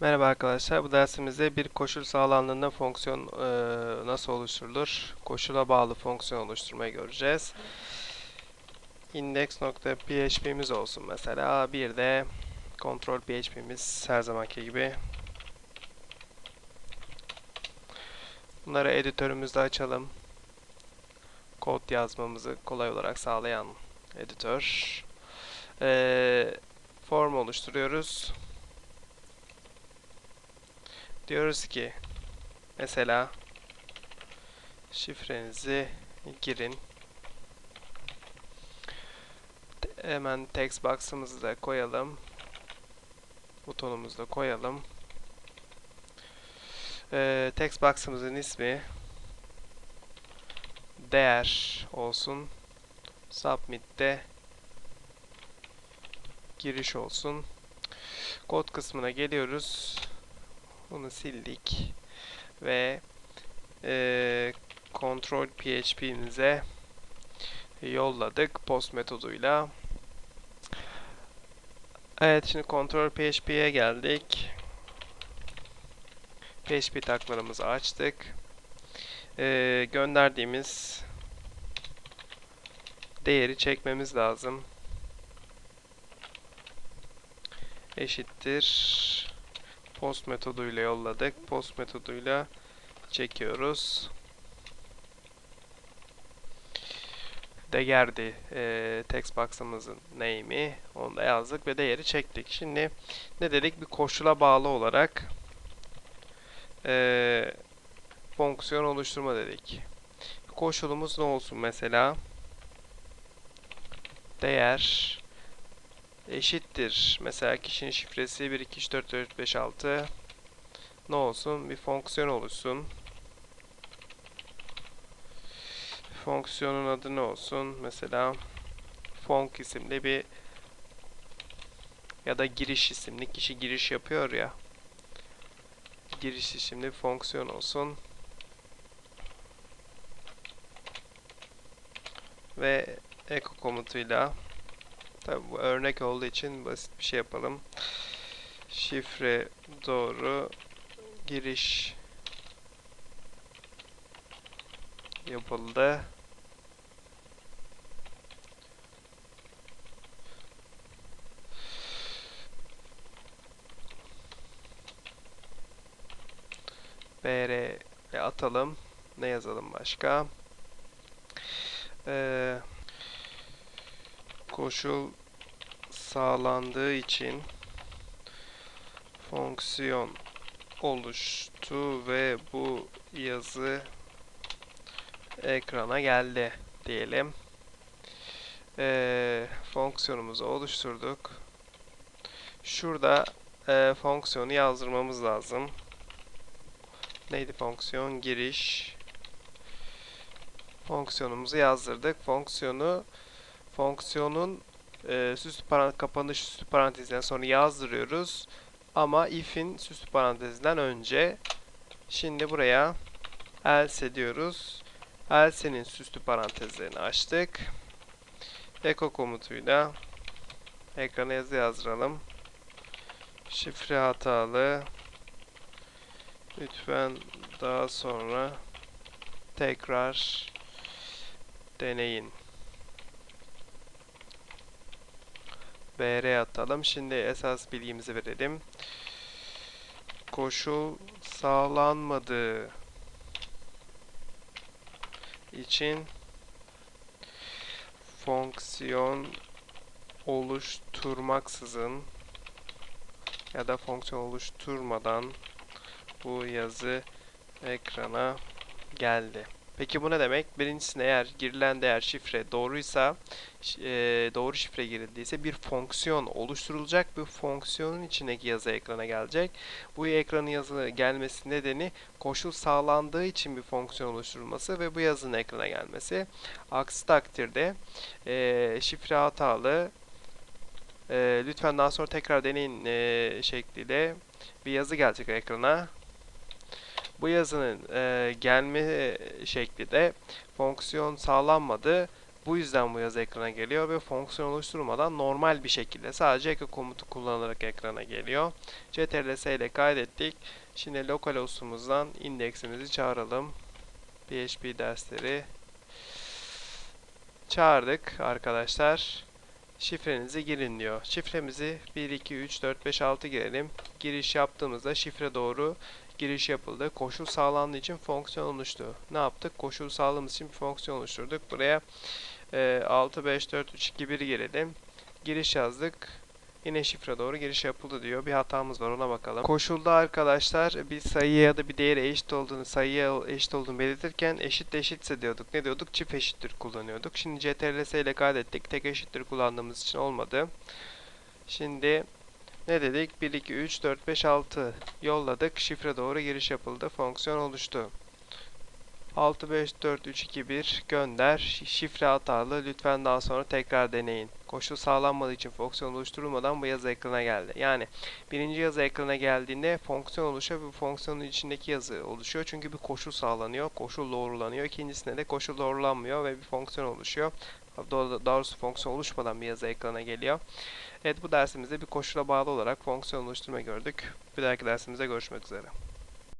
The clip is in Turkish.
Merhaba arkadaşlar. Bu dersimizde bir koşul sağlandığında fonksiyon e, nasıl oluşturulur? Koşula bağlı fonksiyon oluşturmayı göreceğiz. Index.php'miz olsun mesela. Bir de control php'miz her zamanki gibi. Bunları editörümüzde açalım. Kod yazmamızı kolay olarak sağlayan editör. E, form oluşturuyoruz. Diyoruz ki mesela şifrenizi girin. Hemen text box'ımızı da koyalım. Butonumuzu da koyalım. Ee, text box'ımızın ismi değer olsun. Submit'te giriş olsun. Kod kısmına geliyoruz. Bunu sildik ve e, control php'mize yolladık post metoduyla. Evet şimdi control php'ye geldik. PHP taklarımızı açtık. E, gönderdiğimiz değeri çekmemiz lazım. Eşittir post metoduyla yolladık. Post metoduyla çekiyoruz. Değerdi e, text box'ımızın name'i. Onu da yazdık ve değeri çektik. Şimdi ne dedik? Bir koşula bağlı olarak e, fonksiyon oluşturma dedik. Koşulumuz ne olsun mesela? Değer eşittir. Mesela kişinin şifresi 1 2 3 4 4 5 6 ne olsun? Bir fonksiyon oluşsun. Fonksiyonun adı ne olsun? Mesela fonk isimli bir ya da giriş isimli kişi giriş yapıyor ya. Giriş isimli bir fonksiyon olsun. Ve echo komutuyla Tabi bu örnek olduğu için basit bir şey yapalım. Şifre doğru giriş yapıldı. BR ve atalım. Ne yazalım başka? Ee, koşul sağlandığı için fonksiyon oluştu ve bu yazı ekrana geldi diyelim. Ee, fonksiyonumuzu oluşturduk. Şurada e, fonksiyonu yazdırmamız lazım. Neydi fonksiyon? Giriş. Fonksiyonumuzu yazdırdık. Fonksiyonu fonksiyonun e, süslü parantez, kapanış süslü parantezinden sonra yazdırıyoruz. Ama if'in süslü parantezinden önce. Şimdi buraya else diyoruz. Else'nin süslü parantezlerini açtık. Echo komutuyla ekrana yazı yazdıralım. Şifre hatalı. Lütfen daha sonra tekrar deneyin. BR atalım. Şimdi esas bilgimizi verelim. Koşul sağlanmadığı için fonksiyon oluşturmaksızın ya da fonksiyon oluşturmadan bu yazı ekrana geldi. Peki bu ne demek? Birincisinde eğer girilen değer şifre doğruysa, eee, doğru şifre girildiyse bir fonksiyon oluşturulacak. Bu fonksiyonun içindeki yazı ekrana gelecek. Bu ekranın yazı gelmesi nedeni koşul sağlandığı için bir fonksiyon oluşturulması ve bu yazının ekrana gelmesi. Aksi takdirde eee, şifre hatalı, eee, lütfen daha sonra tekrar deneyin eee, şekliyle bir yazı gelecek ekrana. Bu yazının e, gelme şekli de fonksiyon sağlanmadı Bu yüzden bu yazı ekrana geliyor ve fonksiyon oluşturmadan normal bir şekilde sadece echo komutu kullanılarak ekrana geliyor. CTRL-S ile kaydettik. Şimdi localhost'umuzdan indeksimizi çağıralım. PHP dersleri çağırdık arkadaşlar. Şifrenizi girin diyor. Şifremizi 1, 2, 3, 4, 5, 6 girelim. Giriş yaptığımızda şifre doğru giriş yapıldı. Koşul sağlandığı için fonksiyon oluştu. Ne yaptık? Koşul sağladığımız için bir fonksiyon oluşturduk. Buraya e, 6, 5, 4, 3, 2, 1 girelim. Giriş yazdık. Yine şifre doğru giriş yapıldı diyor. Bir hatamız var ona bakalım. Koşulda arkadaşlar bir sayıya ya da bir değere eşit olduğunu sayıya eşit olduğunu belirtirken eşit eşitse diyorduk. Ne diyorduk? Çift eşittir kullanıyorduk. Şimdi CTRL-S ile kaydettik. Tek eşittir kullandığımız için olmadı. Şimdi ne dedik? 1, 2, 3, 4, 5, 6 yolladık. Şifre doğru giriş yapıldı. Fonksiyon oluştu. 6, 5, 4, 3, 2, 1 gönder. Şifre hatalı. Lütfen daha sonra tekrar deneyin. Koşul sağlanmadığı için fonksiyon oluşturulmadan bu yazı ekrana geldi. Yani birinci yazı ekrana geldiğinde fonksiyon oluşuyor ve fonksiyonun içindeki yazı oluşuyor. Çünkü bir koşul sağlanıyor. Koşul doğrulanıyor. İkincisinde de koşul doğrulanmıyor ve bir fonksiyon oluşuyor. Doğrusu fonksiyon oluşmadan bir yazı ekrana geliyor. Evet bu dersimizde bir koşula bağlı olarak fonksiyon oluşturma gördük. Bir dahaki dersimizde görüşmek üzere.